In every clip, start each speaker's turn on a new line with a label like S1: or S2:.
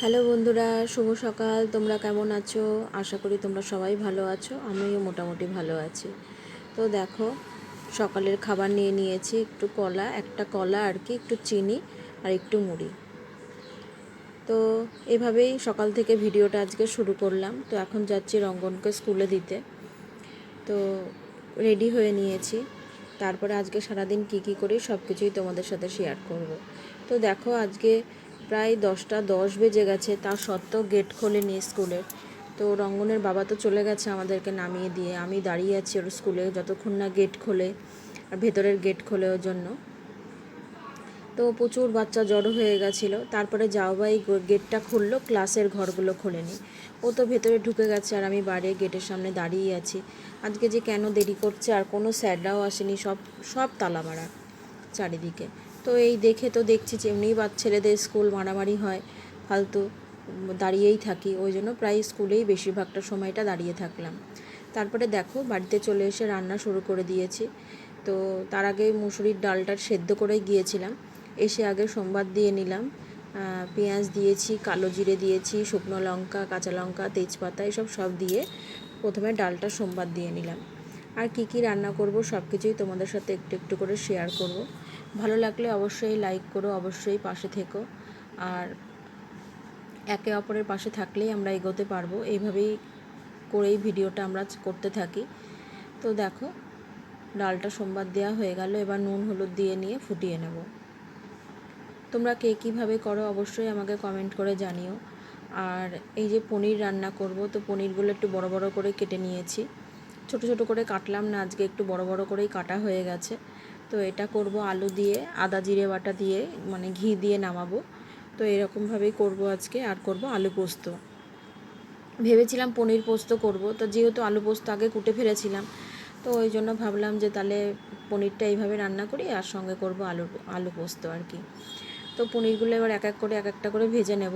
S1: Hello বন্ধুরা, শুভ সকাল। তোমরা কেমন আছো? আশা করি তোমরা সবাই ভালো আছো, আমিও মোটামুটি ভালো আছি। তো দেখো, সকালের খাবার নিয়ে নিয়েছি, একটু কলা, একটা কলা আর কি, একটু চিনি আর একটু মুড়ি। তো এভাবেই সকাল থেকে ভিডিওটা আজকে শুরু করলাম। তো এখন যাচ্ছি রঙ্গনকে স্কুলে দিতে। তো রেডি হয়ে নিয়েছি। তারপরে আজকে সারাদিন কী কী করি সব কিছুই তোমাদের সাথে শেয়ার করব। তো দেখো, আজকে প্রায় দশটা দশ বেজে গেছে, তা সত্ত্বেও গেট খোলেনি স্কুলের। তো রঙ্গনের বাবা তো চলে গেছে আমাদেরকে নামিয়ে দিয়ে। আমি দাঁড়িয়ে আছি ওর স্কুলে যতক্ষণ না গেট খোলে, আর ভেতরের গেট খোলে ওর জন্য। তো প্রচুর বাচ্চা জড়ো হয়ে গেছিল। তারপরে যাও বাই গেটটা খুললো, ক্লাসের ঘরগুলো খোলেনি। ও তো ভেতরে ঢুকে গেছে আর আমি বাইরে গেটের সামনে দাঁড়িয়ে আছি। আজকে যে কেন দেরি করছে আর কোনো স্যাররাও আসেনি, সব সব তালা মারা চারিদিকে। তো এই দেখে তো দেখছি যে এমনিই বা ছেলেদের স্কুল মারামারি হয়, ফালতু, দাঁড়িয়েই থাকি। ওই জন্য প্রায় স্কুলেই বেশিরভাগটা সময়টা দাঁড়িয়ে থাকলাম। তারপরে দেখো, বাড়িতে চলে এসে রান্না শুরু করে দিয়েছি। তো তার আগে মুসুরির ডালটা সেদ্ধ করে গিয়েছিলাম। এসে আগে সোমবার দিয়ে নিলাম। পেঁয়াজ দিয়েছি, কালো জিরে দিয়েছি, শুকনো লঙ্কা, কাঁচা লঙ্কা, তেজপাতা, এসব সব দিয়ে প্রথমে ডালটা সোমবার দিয়ে নিলাম। আর কি কি রান্না করব সব কিছুই তোমাদের সাথে একটু একটু করে শেয়ার করব। ভালো লাগলে অবশ্যই লাইক করো, অবশ্যই পাশে থেকো। আর একে অপরের পাশে থাকলেই আমরা এগোতে পারব। এইভাবেই করেই ভিডিওটা আমরা করতে থাকি। তো দেখো, ডালটা সোমবার দেওয়া হয়ে গেল, এবার নুন, হলুদ দিয়ে নিয়ে ফুটিয়ে নেব। তোমরা কে কীভাবে করো অবশ্যই আমাকে কমেন্ট করে জানিও। আর এই যে পনির রান্না করব, তো পনিরগুলো একটু বড় বড় করে কেটে নিয়েছি। ছোট ছোট করে কাটলাম না, আজকে একটু বড় বড় করেই কাটা হয়ে গেছে। তো এটা করব আলু দিয়ে, আদা জিরে বাটা দিয়ে মানে ঘি দিয়ে নামাবো। তো এরকমভাবেই করব আজকে, আর করব আলু পোস্ত। ভেবেছিলাম পনির পোস্ত করব, তো যেহেতু আলু পোস্ত আগে কুটে ফেলেছিলাম, তো ওই জন্য ভাবলাম যে তাহলে পনিরটা এইভাবে রান্না করি, আর সঙ্গে করব আলু আলু পোস্ত আর কি। তো পনিরগুলো এবার এক এক করে, এক একটা করে ভেজে নেব।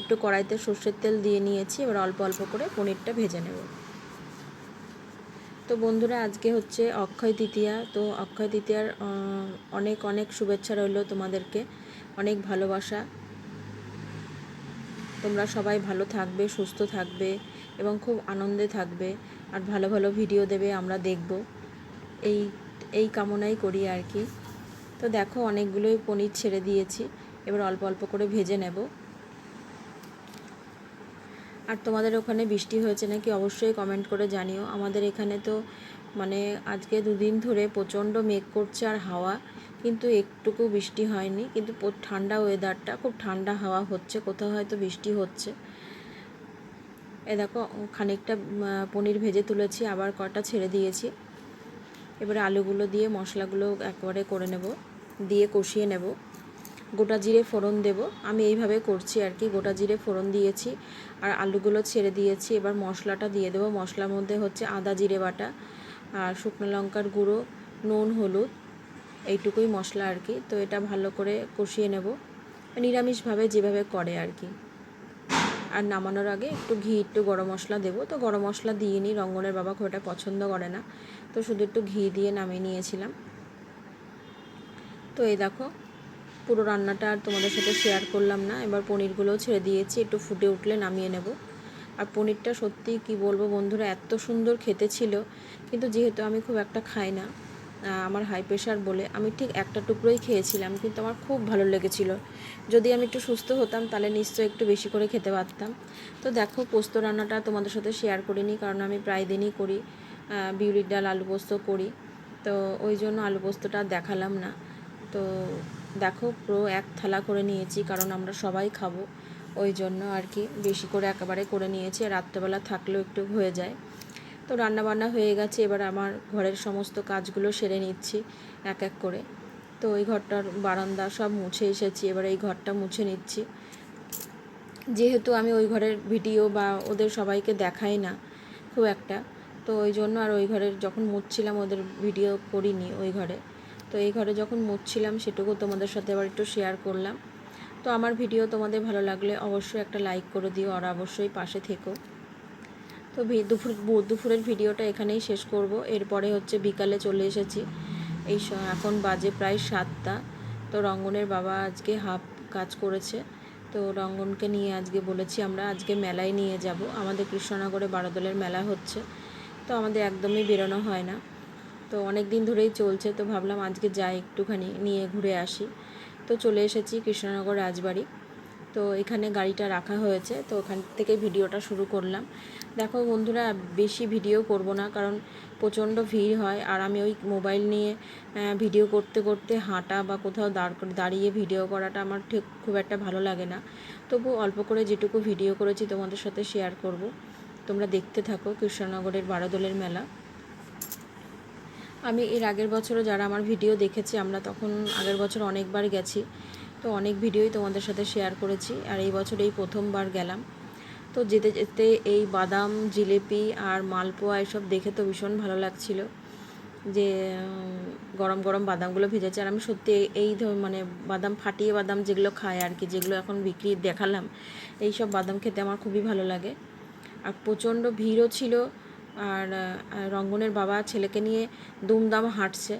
S1: একটু কড়াইতে সর্ষের তেল দিয়ে নিয়েছি, এবার অল্প অল্প করে পনিরটা ভেজে নেব। তো বন্ধুরা, আজকে হচ্ছে অক্ষয় তৃতীয়া। তো অক্ষয় তৃতীয়ার অনেক অনেক শুভেচ্ছা রইল তোমাদেরকে। অনেক ভালোবাসা। তোমরা সবাই ভালো থাকবে, সুস্থ থাকবে এবং খুব আনন্দে থাকবে। আর ভালো ভালো ভিডিও দেবে আমরা দেখব। এই এই কামনাই করি আর কি। তো দেখো, অনেকগুলোই পনির ছেড়ে দিয়েছি। এবার অল্প অল্প করে ভেজে নেব। আর তোমাদের ওখানে বৃষ্টি হয়েছে নাকি অবশ্যই কমেন্ট করে জানিও। আমাদের এখানে তো মানে আজকে দুদিন ধরে প্রচণ্ড মেঘ করছে আর হাওয়া, কিন্তু একটুকু বৃষ্টি হয়নি। কিন্তু ঠান্ডা ওয়েদারটা খুব ঠান্ডা হাওয়া হচ্ছে, কোথাও হয়তো বৃষ্টি হচ্ছে। এ দেখো, খানিকটা পনির ভেজে তুলেছি, আবার কটা ছেড়ে দিয়েছি। এবারে আলুগুলো দিয়ে মশলাগুলো একবারে করে নেব, দিয়ে কষিয়ে নেব। গোটা জিরে ফোড়ন দেব। আমি এইভাবে করছি আর কি, গোটা জিরে ফোড়ন দিয়েছি আর আলুগুলো ছেড়ে দিয়েছি। এবার মশলাটা দিয়ে দেবো। মশলার মধ্যে হচ্ছে আদা জিরে বাটা আর শুকনো লঙ্কার গুঁড়ো, নুন, হলুদ, এইটুকুই মশলা আর কি। তো এটা ভালো করে কষিয়ে নেব। নিরামিষভাবে যেভাবে করে আর কি। আর নামানোর আগে একটু ঘি, একটু গরম মশলা দেবো। তো গরম মশলা দিয়ে নিই রঙ্গনের বাবা খুব একটা পছন্দ করে না। তো শুধু একটু ঘি দিয়ে নামিয়ে নিয়েছিলাম। তো এই দেখো পুরো রান্নাটা আর তোমাদের সাথে শেয়ার করলাম না। এবার পনিরগুলোও ছেড়ে দিয়েছি, একটু ফুটে উঠলে নামিয়ে নেব। আর পনিরটা সত্যি কি বলব বন্ধুরা, এত সুন্দর খেতে ছিল, কিন্তু যেহেতু আমি খুব একটা খাই না আমার হাই প্রেশার বলে, আমি ঠিক একটা টুকরোই খেয়েছিলাম, কিন্তু আমার খুব ভালো লেগেছিল। যদি আমি একটু সুস্থ হতাম, তাহলে নিশ্চয়ই একটু বেশি করে খেতে পারতাম। তো দেখো, পোস্ত রান্নাটা তোমাদের সাথে শেয়ার করিনি, কারণ আমি প্রায় দিনই করি বিউলির ডাল, আলু পোস্ত করি। তো ওই জন্য আলু পোস্তটা দেখালাম না। তো দেখো, পুরো এক থালা করে নিয়েছি, কারণ আমরা সবাই খাব। ওই জন্য আর কি, বেশি করে একেবারে করে নিয়েছি রাত্রেবেলা থাকলেও একটু হয়ে যায়। তো রান্নাবান্না হয়ে গেছে, এবার আমার ঘরের সমস্ত কাজগুলো সেরে নিচ্ছি, এক এক করে। তো ওই ঘরটার বারান্দা সব মুছে এসেছি, এবার এই ঘরটা মুছে নিচ্ছি। যেহেতু আমি ওই ঘরের ভিডিও বা ওদের সবাইকে দেখাই না, খুব একটা। তো ওই জন্য আর ওই ঘরের যখন মুছছিলাম, ওদের ভিডিও করিনি ওই ঘরে। তো এই ঘরে যখন মুছছিলাম সেটুকু তোমাদের সাথে আবার একটু শেয়ার করলাম। তো আমার ভিডিও তোমাদের ভালো লাগলে অবশ্যই একটা লাইক করে দিও আর অবশ্যই পাশে থেকো। তো দুপুর দুপুরের ভিডিওটা এখানেই শেষ করব। এরপরে হচ্ছে বিকালে চলে এসেছি। এই এখন বাজে প্রায় সাতটা। তো রঙ্গনের বাবা আজকে হাফ কাজ করেছে। তো রঙ্গনকে নিয়ে আজকে বলেছি আমরা আজকে মেলায় নিয়ে যাব। আমাদের কৃষ্ণনগরে বারোদলের মেলা হচ্ছে। তো আমাদের একদমই বেরোনো হয় না। তো অনেক দিন ধরেই চলছে, তো ভাবলাম আজকে যাই একটুখানি নিয়ে ঘুরে আসি। তো চলে এসেছি কৃষ্ণনগর রাজবাড়ি। তো এখানে গাড়িটা রাখা হয়েছে, তো ওখান থেকে ভিডিওটা শুরু করলাম। দেখো বন্ধুরা, বেশি ভিডিও করব না, কারণ প্রচণ্ড ভিড় হয়, আর আমি ওই মোবাইল নিয়ে ভিডিও করতে করতে হাঁটা বা কোথাও দাঁড় দাঁড়িয়ে ভিডিও করাটা আমার ঠিক খুব একটা ভালো লাগে না। তবু অল্প করে যেটুকু ভিডিও করেছি তোমাদের সাথে শেয়ার করব। তোমরা দেখতে থাকো কৃষ্ণনগরের বারোদলের মেলা। আমি এর আগের বছরও যারা আমার ভিডিও দেখেছে, আমরা তখন আগের বছর অনেকবার গেছি। তো অনেক ভিডিওই তোমাদের সাথে শেয়ার করেছি আর এই বছর এই প্রথমবার গেলাম। তো যেতে যেতে এই বাদাম, জিলেপি আর মালপোয়া এসব দেখে তো ভীষণ ভালো লাগছিল যে গরম গরম বাদামগুলো ভেজেছে। আর আমি সত্যি এই- মানে বাদাম, ফাটিয়ে বাদাম যেগুলো খায় আর কি, যেগুলো এখন বিক্রি দেখালাম এই সব বাদাম খেতে আমার খুবই ভালো লাগে। আর প্রচণ্ড ভিড়ও ছিল আর রঙ্গনের বাবা ছেলেকে নিয়ে দুমদাম হাঁটছে।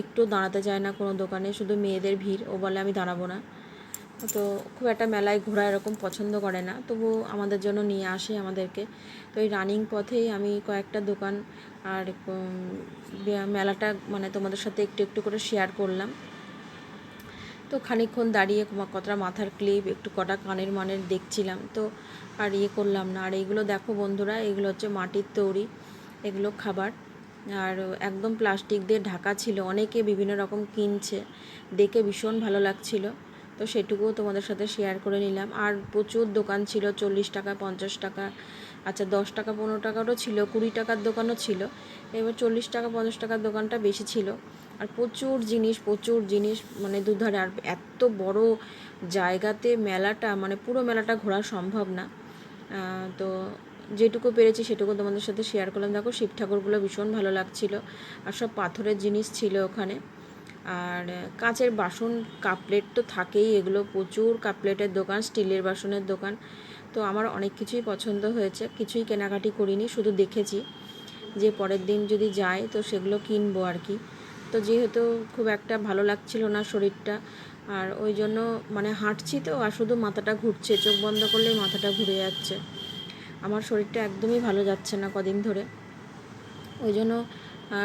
S1: একটু দাঁড়াতে চায় না কোনো দোকানে, শুধু মেয়েদের ভিড়। ও বলে, আমি দাঁড়াবো না। তো খুব একটা মেলায় ঘোরা এরকম পছন্দ করে না। তবু আমাদের জন্য নিয়ে আসে আমাদেরকে। তো এই রানিং পথেই আমি কয়েকটা দোকান আর মেলাটা মানে তোমাদের সাথে একটু একটু করে শেয়ার করলাম। তো খানিকক্ষণ দাঁড়িয়ে কতটা মাথার ক্লিপ, একটু কটা কানের মানের দেখছিলাম। তো আর ইয়ে করলাম না। আর এইগুলো দেখো বন্ধুরা, এগুলো হচ্ছে মাটির তৈরি। এগুলো খাবার। আর একদম প্লাস্টিক দিয়ে ঢাকা ছিল। অনেকে বিভিন্ন রকম কিনছে। দেখে ভীষণ ভালো লাগছিল। তো সেটুকুও তোমাদের সাথে শেয়ার করে নিলাম। আর প্রচুর দোকান ছিল। চল্লিশ টাকা, পঞ্চাশ টাকা আচ্ছা দশ টাকা, পনেরো টাকারও ছিল। কুড়ি টাকার দোকানও ছিল। এবার চল্লিশ টাকা, পঞ্চাশ টাকার দোকানটা বেশি ছিল। আর প্রচুর জিনিস প্রচুর জিনিস মানে দুধারে। আর এত বড় জায়গাতে মেলাটা মানে পুরো মেলাটা ঘোরা সম্ভব না। তো যেটুকু পেরেছি সেটুকু তোমাদের সাথে শেয়ার করলাম। দেখো, শিব ঠাকুরগুলো ভীষণ ভালো লাগছিল। আর সব পাথরের জিনিস ছিল ওখানে। আর কাঁচের বাসন, কাপলেট তো থাকেই। এগুলো প্রচুর কাপলেটের দোকান, স্টিলের বাসনের দোকান। তো আমার অনেক কিছুই পছন্দ হয়েছে। কিছুই কেনাকাটি করিনি, শুধু দেখেছি যে পরের দিন যদি যাই, তো সেগুলো কিনবো আর কি। তো যেহেতু খুব একটা ভালো লাগছিল না শরীরটা, আর ওই জন্য মানে হাঁটছি তো, আর শুধু মাথাটা ঘুরছে। চোখ বন্ধ করলেই মাথাটা ঘুরে যাচ্ছে। আমার শরীরটা একদমই ভালো যাচ্ছে না কদিন ধরে। ওই জন্য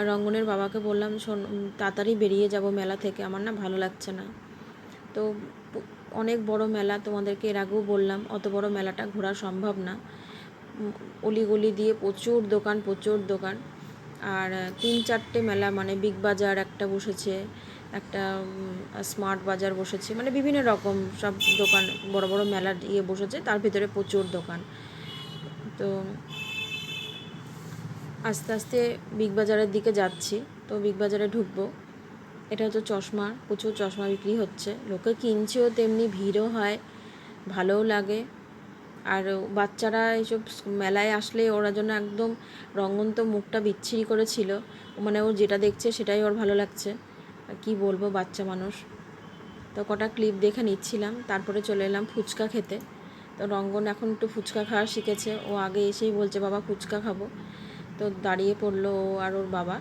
S1: রঙ্গনের বাবাকে বললাম, শোন তাড়াতাড়ি বেরিয়ে যাব মেলা থেকে, আমার না ভালো লাগছে না। তো, অনেক বড় মেলা, তোমাদেরকে এর আগেও বললাম, অত বড় মেলাটা ঘোরা সম্ভব না। অলিগলি দিয়ে প্রচুর দোকান প্রচুর দোকান। আর তিন চারটে মেলা মানে বিগ বাজার একটা বসেছে, একটা স্মার্ট বাজার বসেছে মানে বিভিন্ন রকম সব দোকান, বড় বড় মেলা ইয়ে বসেছে, তার ভিতরে প্রচুর দোকান। তো আস্তে আস্তে বিগ বাজারের দিকে যাচ্ছি। তো বিগ বাজারে ঢুকবো। এটা হচ্ছে চশমা, প্রচুর চশমা বিক্রি হচ্ছে। লোকে কিনছেও তেমনি ভিড়ও হয়, ভালোও লাগে। আর বাচ্চারা এইসব মেলায় আসলে ওরা জন্য একদম রঙ্গন তো মুখটা বিচ্ছিরি করেছিল। মানে ও যেটা দেখছে সেটাই ওর ভালো লাগছে। কী বলব বাচ্চা মানুষ। তো কটা ক্লিপ দেখে নিচ্ছিলাম। তারপরে চলে এলাম ফুচকা খেতে। তো রঙ্গন এখন একটু ফুচকা খাওয়া শিখেছে। ও আগে এসেই বলছে, বাবা, ফুচকা খাব। তো দাঁড়িয়ে পড়ল ও আর ওর বাবা।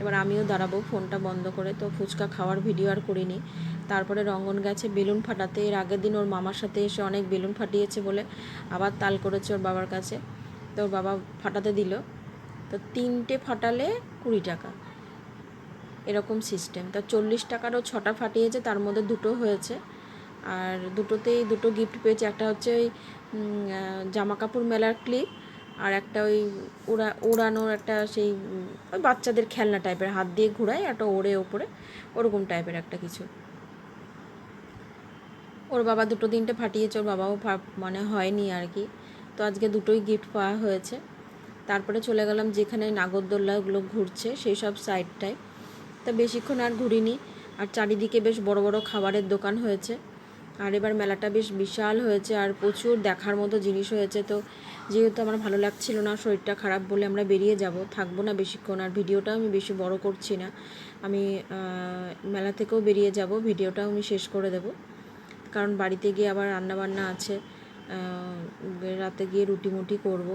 S1: এবার আমিও দাঁড়াবো ফোনটা বন্ধ করে। তো ফুচকা খাওয়ার ভিডিও আর করিনি। তারপরে রঙ্গন গেছে বেলুন ফাটাতে। এর আগের দিন ওর মামার সাথে এসে অনেক বেলুন ফাটিয়েছে বলে আবার তাল করেছে ওর বাবার কাছে। তো ওর বাবা ফাটাতে দিল। তো তিনটে ফাটালে কুড়ি টাকা। এরকম সিস্টেম তা চল্লিশ টাকারও ছটা ফাটিয়েছে, তার মধ্যে দুটো হয়েছে। আর দুটোতেই দুটো গিফট পেয়েছে। একটা হচ্ছে ওই জামা কাপড় মেলার ক্লিপ আর একটা ওই ওড়া ওড়ানোর একটা সেই ওই বাচ্চাদের খেলনা টাইপের হাত দিয়ে ঘোরায় একটা ওড়ে ওপরে, ওরকম টাইপের একটা কিছু। ওর বাবা দুটো দিনটা ফাটিয়েছে, ওর বাবাও মানে হয়নি আর কি। তো আজকে দুটোই গিফট পাওয়া হয়েছে। তারপরে চলে গেলাম যেখানে নাগরদোল্লাগুলো ঘুরছে, সেই সব সাইডটায় তা বেশিক্ষণ আর ঘুরিনি। আর চারিদিকে বেশ বড় বড় খাবারের দোকান হয়েছে। আর এবার মেলাটা বেশ বিশাল হয়েছে আর প্রচুর দেখার মতো জিনিস হয়েছে। তো যেহেতু আমার ভালো লাগছিল না, শরীরটা খারাপ বলে আমরা বেরিয়ে যাব। থাকব না বেশিক্ষণ আর ভিডিওটাও আমি বেশি বড় করছি না। আমি মেলা থেকেও বেরিয়ে যাব, ভিডিওটাও আমি শেষ করে দেব। কারণ বাড়িতে গিয়ে আবার রান্নাবান্না আছে। রাতে গিয়ে রুটি মুটি করব।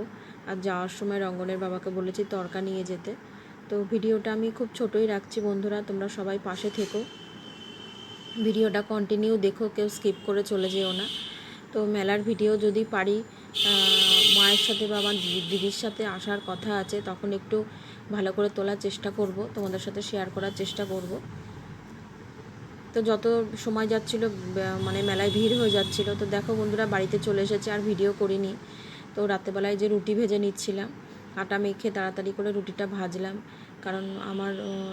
S1: আর যাওয়ার সময় রঙ্গনের বাবাকে বলেছি তরকা নিয়ে যেতে। তো ভিডিওটা আমি খুব ছোটোই রাখছি বন্ধুরা, তোমরা সবাই পাশে থেকো। ভিডিওটা কন্টিনিউ দেখো, কেউ স্কিপ করে চলে যেও না। তো মেলার ভিডিও যদি পারি মায়ের সাথে বা আমার দিদি- দিদির সাথে আসার কথা আছে, তখন একটু ভালো করে তোলার চেষ্টা করব, তোমাদের সাথে শেয়ার করার চেষ্টা করব। তো যত সময় যাচ্ছিল মানে মেলায় ভিড় হয়ে যাচ্ছিল, তো দেখো বন্ধুরা বাড়িতে চলে এসেছে, আর ভিডিও করিনি। তো রাত্রেবেলায় যে রুটি ভেজে নিচ্ছিলাম, আটা মেখে তাড়াতাড়ি করে রুটিটা ভাজলাম। কারণ আমার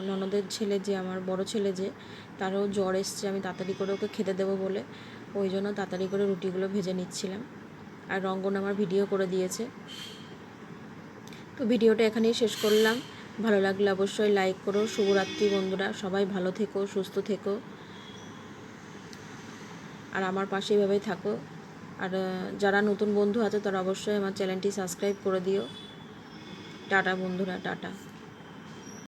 S1: ননদের ছেলে যে, আমার বড় ছেলে যে, তারও জ্বর এসছে, আমি তাড়াতাড়ি করে ওকে খেতে দেবো বলে। ওই জন্য তাড়াতাড়ি করে রুটিগুলো ভেজে নিচ্ছিলাম। আর রঙ্গন আমার ভিডিও করে দিয়েছে। তো ভিডিওটা এখানেই শেষ করলাম। ভালো লাগলে অবশ্যই লাইক করো। শুভরাত্রি বন্ধুরা। সবাই ভালো থেকো, সুস্থ থেকো। আর আমার পাশে এভাবেই থাকো। আর যারা নতুন বন্ধু আছে, তারা অবশ্যই আমার চ্যানেলটি সাবস্ক্রাইব করে দিও। টাটা বন্ধুরা, টাটা।